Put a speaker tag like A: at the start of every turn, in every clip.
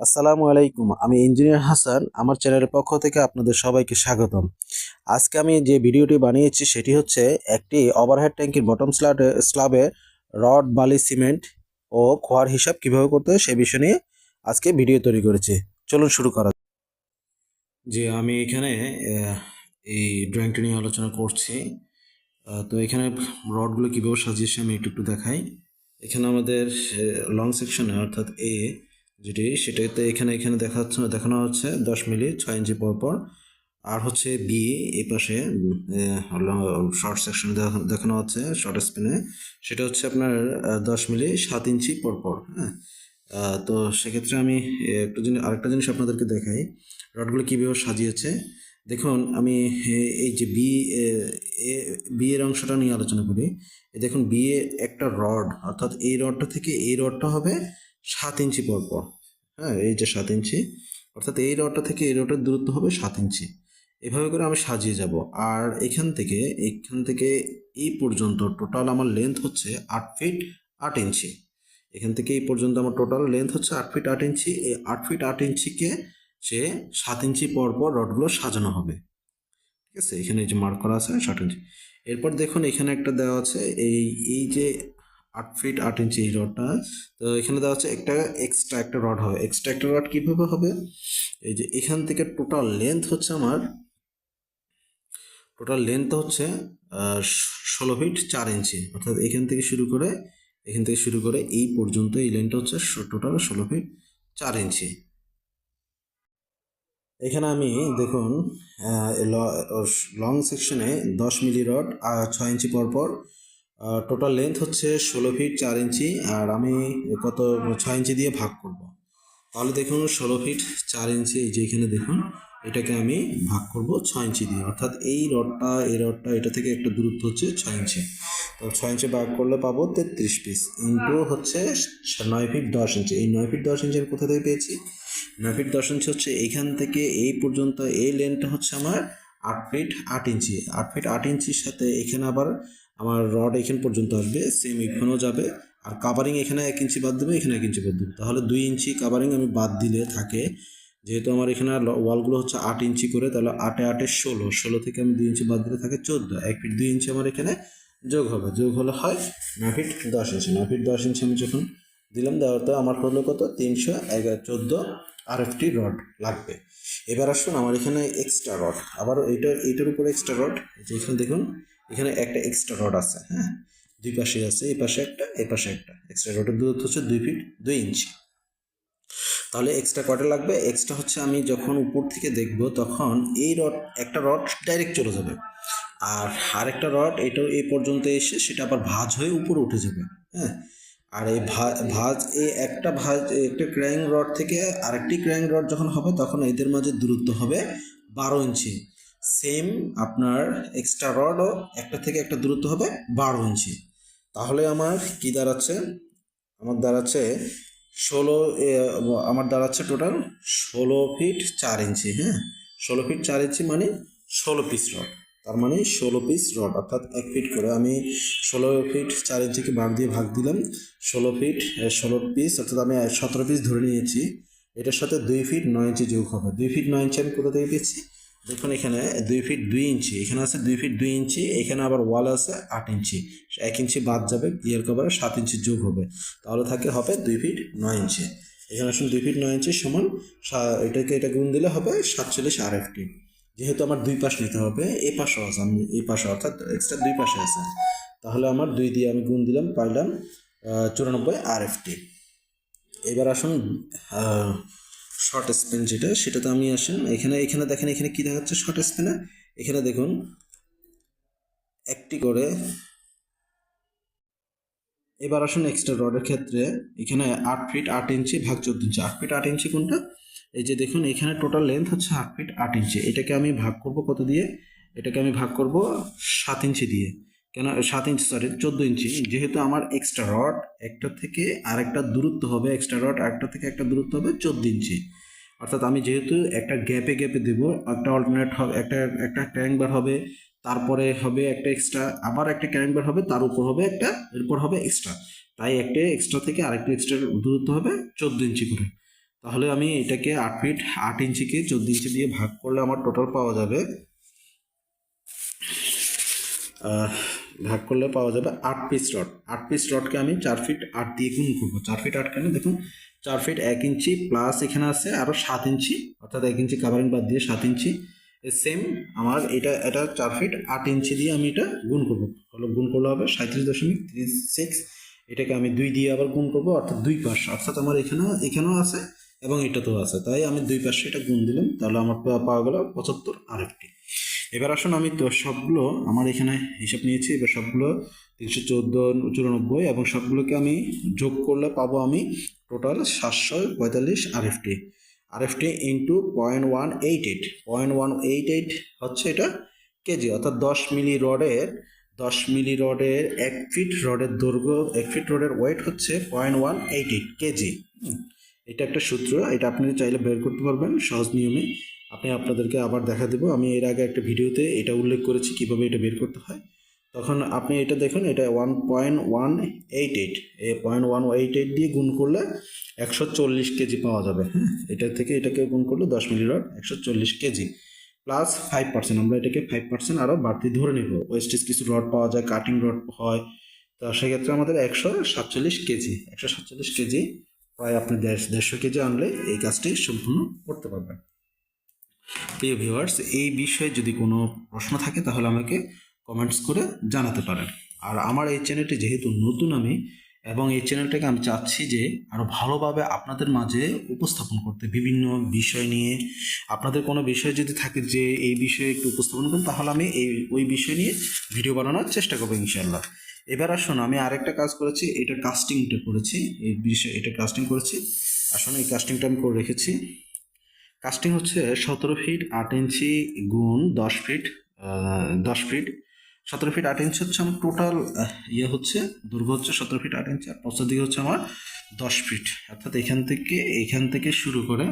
A: আসসালামু আলাইকুম, আমি ইঞ্জিনিয়ার হাসান, আমার চ্যানেলের পক্ষ থেকে আপনাদের সবাইকে স্বাগতম। আজকে আমি যে ভিডিওটি বানিয়েছি সেটি হচ্ছে একটি ওভারহেড ট্যাঙ্কির বটম স্ল্যাবে স্ল্যাবে রড বালি সিমেন্ট ও খোয়ার হিসাব কীভাবে করতে হয় সে বিষয় নিয়ে আজকে ভিডিও তৈরি করেছি। চলুন শুরু করা যে আমি এখানে এই ড্রয়িংটি নিয়ে আলোচনা করছি। তো এখানে রডগুলো কীভাবে সাজিয়েছি আমি একটু একটু দেখাই। এখানে আমাদের লং সেকশনে অর্থাৎ এ যেটি সেটাতে এখানে এখানে দেখা হচ্ছে দেখানো হচ্ছে দশ মিলি ছয় ইঞ্চি পর পর। আর হচ্ছে বি এই পাশে শর্ট সেকশনে দেখানো হচ্ছে শর্ট স্পিনে সেটা হচ্ছে আপনার দশ মিলি সাত ইঞ্চি পর পর হ্যাঁ? তো সেক্ষেত্রে আমি একটু জিনিস আরেকটা জিনিস আপনাদেরকে দেখাই। রডগুলো কীভাবে সাজিয়েছে? দেখুন, আমি এই যে বি বি এর অংশটা নিয়ে আলোচনা করি। দেখুন বি এ একটা রড, অর্থাৎ এই রডটা থেকে এই রডটা হবে সাত ইঞ্চি পর পর। হ্যাঁ এই যে সাত ইঞ্চি, অর্থাৎ এই রডটা থেকে এই রডের দূরত্ব হবে সাত ইঞ্চি। এভাবে করে আমি সাজিয়ে যাব। আর এখান থেকে এখান থেকে এই পর্যন্ত টোটাল আমার লেন্থ হচ্ছে আট ফিট আট ইঞ্চি। এখান থেকে এই পর্যন্ত আমার টোটাল লেন্থ হচ্ছে আট ফিট আট ইঞ্চি। এই আট ফিট আট ইঞ্চিকে সে সাত ইঞ্চি পর পর রডগুলো সাজানো হবে। ঠিক আছে? এখানে এই যে মার্ক করা আছে ষাট ইঞ্চি। এরপর দেখুন, এখানে একটা দেওয়া আছে, এই এই যে আট ফিট আট ইঞ্চি এই রডটা তো এখানে দেওয়া হচ্ছে একটা এক্সট্রা একটা রড হবে। এক্সট্রা একটা রড কীভাবে হবে? এই যে এখান থেকে টোটাল লেন্থ হচ্ছে আমার টোটাল লেন্থ হচ্ছে ষোলো ফিট চার ইঞ্চি অর্থাৎ এখান থেকে শুরু করে, এখান থেকে শুরু করে এই পর্যন্ত এই লেন্থটা হচ্ছে টোটাল ষোলো ফিট চার ইঞ্চি এখানে আমি দেখুন লং সেকশনে দশ মিলি রড ছয় ইঞ্চি পর পর টোটাল লেন্থ হচ্ছে ষোলো ফিট চার ইঞ্চি, আর আমি কত, ছয় ইঞ্চি দিয়ে ভাগ করব। তাহলে দেখুন, ষোলো ফিট চার ইঞ্চি, এই দেখুন, এটাকে আমি ভাগ করব ছয় ইঞ্চি দিয়ে। অর্থাৎ এই রডটা এই রডটা, এটা থেকে একটা দূরত্ব হচ্ছে ছয় ইঞ্চি। তো ছয় ইঞ্চি ভাগ করলে পাবো তেত্রিশ পিস ইন্টু হচ্ছে নয় ফিট দশ ইঞ্চি। এই নয় ফিট দশ ইঞ্চি আমি কোথা থেকে পেয়েছি? নয় ফিট দশ ইঞ্চি হচ্ছে এইখান থেকে এই পর্যন্ত, এই লেনটা হচ্ছে আমার আট ফিট আট ইঞ্চি। আট ফিট আট ইঞ্চির সাথে এখানে আবার আমার রড এখান পর্যন্ত আসবে সেম এখানেও যাবে, আর কাভারিং এখানে এক ইঞ্চি বাদ দেবে, এখানে এক ইঞ্চি বাদ দেবে। তাহলে দুই ইঞ্চি কাভারিং আমি বাদ দিলে থাকে, যেহেতু আমার এখানে ওয়ালগুলো হচ্ছে আট ইঞ্চি করে, তাহলে আটে আটে ষোলো ষোলো থেকে আমি দুই ইঞ্চি বাদ দিলে থাকে চোদ্দ। এক ফিট দুই ইঞ্চি আমার এখানে যোগ হবে। যোগ হলে হয় নয় ফিট দশ ইঞ্চি নয় ফিট দশ ইঞ্চি আমি যখন দিলাম, দেওয়ার তো আমার হলো কত? তিনশো এগারো, চোদ্দ আর একটি রড লাগবে। এবার আসুন আমার এখানে এক্সট্রা রড আবার এইটা এইটার উপরে এক্সট্রা রড যে এখানে দেখুন এখানে একটা এক্সট্রা রড আছে হ্যাঁ? দুই পাশে আছে, এই পাশে একটা, এই পাশে একটা। এক্সট্রা রডের দূরত্ব হচ্ছে দুই ফিট দুই ইঞ্চি। তাহলে এক্সট্রা কটা লাগবে? এক্সট্রা হচ্ছে আমি যখন উপর থেকে দেখব, তখন এই রড একটা রড ডাইরেক্ট চলে যাবে। আর আরেকটা রড এটা এই পর্যন্ত এসে সেটা আবার ভাঁজ হয়ে উপরে উঠে যাবে হ্যাঁ? আর এই ভাঁজ, এই একটা ভাঁজ, একটা ক্র্যাং রড থেকে আরেকটি ক্র্যাং রড যখন হবে, তখন এদের মাঝে দূরত্ব হবে বারো ইঞ্চি। সেম আপনার এক্সট্রা রডও একটা থেকে একটা দূরত্ব হবে বারো ইঞ্চি। তাহলে আমার কি দাঁড়াচ্ছে? আমার দাঁড়াচ্ছে ষোলো আমার দাঁড়াচ্ছে টোটাল ষোলো ফিট চার ইঞ্চি হ্যাঁ? ষোলো ফিট চার ইঞ্চি মানে ষোলো পিস রড তার মানে ষোলো পিস রড অর্থাৎ এক ফিট করে আমি ষোলো ফিট চার ইঞ্চিকে ভাগ দিয়ে ভাগ দিলাম। ষোলো ফিট ষোলো পিস অর্থাৎ আমি সতেরো পিস ধরে নিয়েছি। এটার সাথে দুই ফিট নয় ইঞ্চি যোগ হবে। দুই ফিট নয় ইঞ্চি আমি কোথা থেকে পেয়েছি? দেখুন এখানে দুই ফিট দুই ইঞ্চি এখানে আছে দুই ফিট দুই ইঞ্চি এখানে আবার ওয়াল আছে আট ইঞ্চি এক ইঞ্চি বাদ যাবে ক্লিয়ার কভারে সাত ইঞ্চি যোগ হবে। তাহলে থাকে হবে দুই ফিট নয় ইঞ্চি এখানে আসুন দুই ফিট নয় ইঞ্চি সমান এটাকে এটা গুণ দিলে হবে সাতচল্লিশ আর একটি যেহেতু আমার দুই পাশ নিতে হবে, এই পাশও আছে, আমি এই পাশে, অর্থাৎ এক্সট্রা দুই পাশে আছে। তাহলে আমার দুই দিয়ে আমি গুণ দিলাম, পাইলাম চুরানব্বই আর এফটি এবার আসুন শর্ট স্পেন যেটা, সেটাতে আমি আসেন। এখানে এখানে দেখেন, এখানে কি দেখাচ্ছে শর্ট স্পেনে এখানে দেখুন, একটি করে, এবার আসুন এক্সট্রা রডের ক্ষেত্রে। এখানে আট ফিট আট ইঞ্চি ভাগ চোদ্দ ইঞ্চি আট ফিট আট ইঞ্চি কোনটা? এই যে দেখুন, এখানে টোটাল লেন্থ হচ্ছে আট ফিট আট ইঞ্চি এটাকে আমি ভাগ করব কত দিয়ে? এটাকে আমি ভাগ করব সাত ইঞ্চি দিয়ে। কেন? সাত ইঞ্চি সরি চোদ্দ ইঞ্চি যেহেতু আমার এক্সট্রা রড একটা থেকে আরেকটা দূরত্ব হবে এক্সট্রা রড একটা থেকে একটা দূরত্ব হবে চোদ্দ ইঞ্চি অর্থাৎ আমি যেহেতু একটা গ্যাপে গ্যাপে দেবো, একটা অল্টারনেট হবে, একটা একটা ট্যাঙ্কবার হবে, তারপরে হবে একটা এক্সট্রা আবার একটা ক্যারেন্টবার হবে, তার উপর হবে একটা, এরপর হবে এক্সট্রা তাই একটা এক্সট্রা থেকে আরেকটা এক্সট্রা দূরত্ব হবে চোদ্দ ইঞ্চি করে। তাহলে আমি এটাকে আট ফিট আট ইঞ্চিকে চোদ্দ ইঞ্চি দিয়ে ভাগ করলে আমার টোটাল পাওয়া যাবে ভাগ করলে পাওয়া যাবে আট পিস রড আট পিস রডকে আমি চার ফিট আট দিয়ে গুণ করব। চার ফিট আট কেন? দেখুন, চার ফিট এক ইঞ্চি প্লাস এখানে আছে আরও সাত ইঞ্চি, অর্থাৎ এক ইঞ্চি কাভারিং বাদ দিয়ে সাত ইঞ্চি। সেম আমার এটা এটা চার ফিট আট ইঞ্চি দিয়ে আমি এটা গুণ করব। হলো গুণ করলে হবে সাঁত্রিশ দশমিক সিক্স এটাকে আমি দুই দিয়ে আবার গুণ করব, অর্থাৎ দুই পাশ। অর্থাৎ আমার এখানেও এখানেও আছে এবং এটাতেও আছে। তাই আমি দুই পাশে এটা গুণ দিলাম। তাহলে আমার পাওয়া গেল পঁচাত্তর আরেকটি। এবার আসুন আমি তো সবগুলো আমার এখানে হিসাব নিয়েছি, এবার সবগুলো তিনশো চোদ্দ, চুরানব্বই এবং সবগুলোকে আমি যোগ করলে পাবো আমি টোটাল সাতশো পঁয়তাল্লিশ RFT RFT into point one eight eight point one eight eight হচ্ছে এটা কেজি অর্থাৎ দশ মিলি রডের, দশ মিলি রডের, এক ফিট রডের দৈর্ঘ্য, এক ফিট রডের ওয়েট হচ্ছে point one eight eight KG এটা একটা সূত্র, এটা আপনি চাইলে বের করতে পারবেন সহজ নিয়মে। আপনি আপনাদেরকে আবার দেখা দেবো। আমি এর আগে একটা ভিডিওতে এটা উল্লেখ করেছি, কীভাবে এটা বের করতে হয়। তখন আপনি এটা দেখুন, এটা one point one eight eight এই পয়েন্ট ওয়ান এইট এইট দিয়ে গুণ করলে একশো চল্লিশ কেজি পাওয়া যাবে হ্যাঁ? এটা থেকে এটাকে গুণ করলে দশ মিলি রড একশো চল্লিশ কেজি। প্লাস ফাইভ পার্সেন্ট আমরা এটাকে ফাইভ পার্সেন্ট আরও বাড়তি ধরে নেব। ওয়েস্টেজ কিছু রড পাওয়া যায় কাটিং রড হয়। তো সেক্ষেত্রে আমাদের একশো সাতচল্লিশ কেজি, একশো সাতচল্লিশ কেজি প্রায় আপনি দেড়, দেড়শো কেজি আনলে এই কাজটি সম্পূর্ণ করতে পারবেন। প্রিয় ভিউয়ার্স, এই বিষয়ে যদি কোনো প্রশ্ন থাকে, তাহলে আমাকে কমেন্টস করে জানাতে পারেন। আর আমার এই চ্যানেলটি যেহেতু নতুন আমি, এবং এই চ্যানেলটাকে আমি চাচ্ছি যে আরও ভালোভাবে আপনাদের মাঝে উপস্থাপন করতে, বিভিন্ন বিষয় নিয়ে। আপনাদের কোনো বিষয় যদি থাকে যে এই বিষয়ে একটু উপস্থাপন করুন, তাহলে আমি এই, ওই বিষয় নিয়ে ভিডিও বানানোর চেষ্টা করব ইনশাল্লাহ এবার আসুন, আমি আরেকটা কাজ করেছি, এটা কাস্টিংটা করেছি, এই বিষয়ে এটা কাস্টিং করেছি। আসলে এই কাস্টিংটা আমি করে রেখেছি। কাস্টিং হচ্ছে সতেরো ফিট আট ইঞ্চি গুণ দশ ফিট দশ ফিট সতেরো ফিট আট ইঞ্চি হচ্ছে আমার টোটাল ইয়ে হচ্ছে দৈর্ঘ্য হচ্ছে সতেরো ফিট আট ইঞ্চি আর পশ্চাৎ দিকে হচ্ছে আমার দশ ফিট অর্থাৎ এখান থেকে এখান থেকে শুরু করে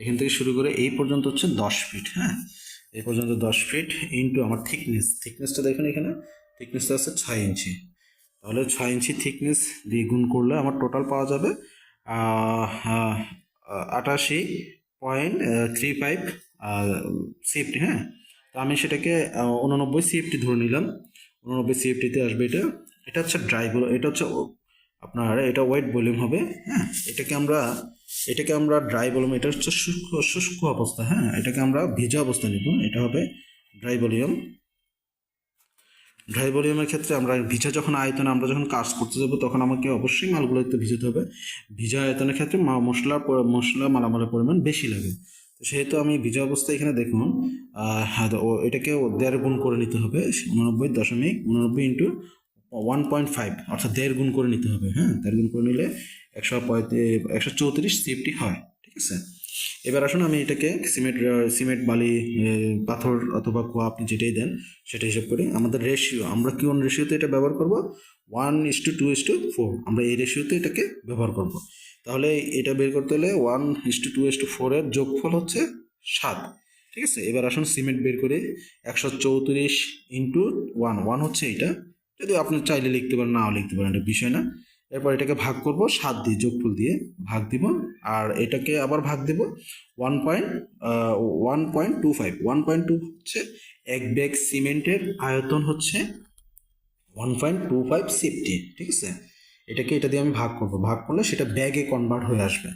A: এখান থেকে শুরু করে এই পর্যন্ত হচ্ছে দশ ফিট হ্যাঁ? এই পর্যন্ত দশ ফিট ইন্টু আমার থিকনেস থিকনেসটা দেখুন এখানে থিকনেসটা আছে ছয় ইঞ্চি। তাহলে ছয় ইঞ্চি থিকনেস দিয়ে গুণ করলে আমার টোটাল পাওয়া যাবে আহ, আটাশি পয়েন্ট থ্রি ফাইভ সিএফটি হ্যাঁ? তো আমি সেটাকে উননব্বই সিএফটি ধরে নিলাম। উননব্বই সিএফটিতে আসবে এটা। এটা হচ্ছে ড্রাই এটা হচ্ছে আপনার, এটা ওয়েট ভলিউম হবে হ্যাঁ? এটাকে আমরা এটাকে আমরা ড্রাই ভলিউম এটা হচ্ছে শুষ্ক শুষ্ক অবস্থা হ্যাঁ? এটাকে আমরা ভেজা অবস্থা নিব, এটা হবে ড্রাই ভলিউম ড্রাই ভলিউমের ক্ষেত্রে আমরা ভিজা যখন আয়তনে আমরা যখন কাজ করতে যাব তখন আমাকে অবশ্যই মালগুলো একটু ভিজাতে হবে। ভিজা আয়তনের ক্ষেত্রে মশলার মশলা মালামালের পরিমাণ বেশি লাগে। সেহেতু আমি ভিজা অবস্থায় এখানে দেখুন হ্যাঁ, এটাকে দেড় গুণ করে নিতে হবে উননব্বই দশমিক উননব্বই ইন্টু ওয়ান পয়েন্ট ফাইভ অর্থাৎ দেড় গুণ করে নিতে হবে হ্যাঁ দেড় গুণ করে নিলে একশো পঁয়ত্রিশ একশো চৌত্রিশ সিএফটি হয় ঠিক আছে? এবার আসুন আমি এটাকে সিমেন্ট সিমেন্ট, বালি পাথর অথবা কুয়া আপনি যেটাই দেন, সেটা হিসাব করি আমাদের রেশিও আমরা কোন রেশিওতে এটা ব্যবহার করব? One is to two is to four আমরা এই রেশিওতে এটাকে ব্যবহার করব। তাহলে এটা বের করতে হলে one is to two is to ফোরের যোগফল হচ্ছে সাত। ঠিক আছে? এবার আসুন সিমেন্ট বের করে একশো চৌত্রিশ ইন্টু ওয়ান ওয়ান হচ্ছে এটা যদি আপনি চাইলে লিখতে পারেন, নাও লিখতে পারেন, এটা বিষয় না। এরপর এটাকে ভাগ করব সাত দিয়ে যোগফল দিয়ে ভাগ দিব। আর এটাকে আবার ভাগ দেব one point one point two five one point two হচ্ছে এক ব্যাগ সিমেন্টের আয়তন হচ্ছে one point two five CFT ঠিক আছে? এটাকে এটা দিয়ে আমি ভাগ করব। ভাগ করলে সেটা ব্যাগে কনভার্ট হয়ে আসবে।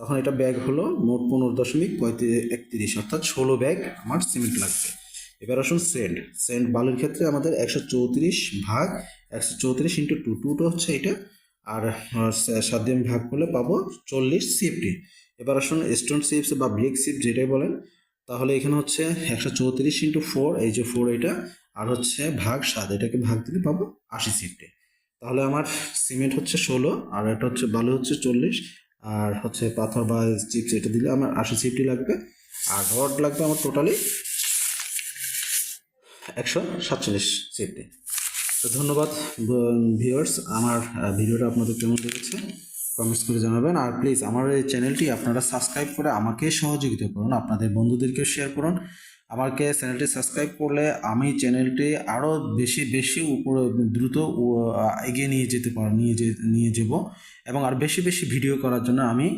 A: তখন এটা ব্যাগ হলো মোট পনেরো দশমিক পঁয়ত্রিশ, একত্রিশ, অর্থাৎ ষোলো ব্যাগ আমার সিমেন্ট লাগবে। এবার আসুন সেন্ট সেন্ট বালুর ক্ষেত্রে আমাদের একশো চৌত্রিশ ভাগ একশো চৌত্রিশ ইন্টু টু টু টুটা হচ্ছে এটা। আর সাত আমি ভাগ করলে পাবো চল্লিশ সিফটি এবার আসুন স্টোন সিপস বা ব্রিক সিপ যেটাই বলেন, তাহলে এখানে হচ্ছে একশো চৌত্রিশ ইন্টু ফোর এই যে ফোর এটা, আর হচ্ছে ভাগ সাত, এটাকে ভাগ দিলে পাবো আশি সিফটি তাহলে আমার সিমেন্ট হচ্ছে ষোলো, আর এটা হচ্ছে বালু হচ্ছে চল্লিশ, আর হচ্ছে পাথর বা চিপস এটা দিলে আমার আশি সিফটি লাগবে, আর রড লাগবে আমার টোটালি একশো সাতচল্লিশ সিফটি তো ধন্যবাদ ভিউয়ার্স আমার ভিডিওটা আপনাদের কেমন লেগেছে কমেন্টস করে জানাবেন। আর প্লিজ আমার এই চ্যানেলটি আপনারা সাবস্ক্রাইব করে আমাকে সহযোগিতা করুন, আপনাদের বন্ধুদেরকে শেয়ার করুন। আমাকে চ্যানেলটি সাবস্ক্রাইব করলে আমি চ্যানেলটি আরও বেশি বেশি উপরে, দ্রুত এগিয়ে নিয়ে যেতে পার, নিয়ে যে, নিয়ে যাব। এবং আর বেশি বেশি ভিডিও করার জন্য আমি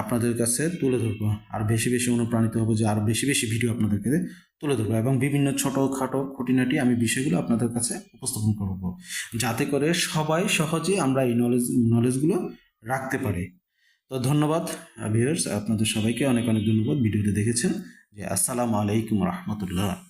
A: আপনাদের কাছে তুলে ধরবো। আর বেশি বেশি অনুপ্রাণিত হব যে আর বেশি বেশি ভিডিও আপনাদেরকে তুলে ধরবো এবং বিভিন্ন ছোটোখাটো খুঁটিনাটি আমি বিষয়গুলো আপনাদের কাছে উপস্থাপন করব। যাতে করে সবাই সহজে আমরা এই নলেজ নলেজগুলো রাখতে পারি। তো ধন্যবাদ ভিউয়ার্স আপনাদের সবাইকে অনেক অনেক ধন্যবাদ। ভিডিওটি দেখেছেন যে আসসালামু আলাইকুম রহমতুল্লাহ।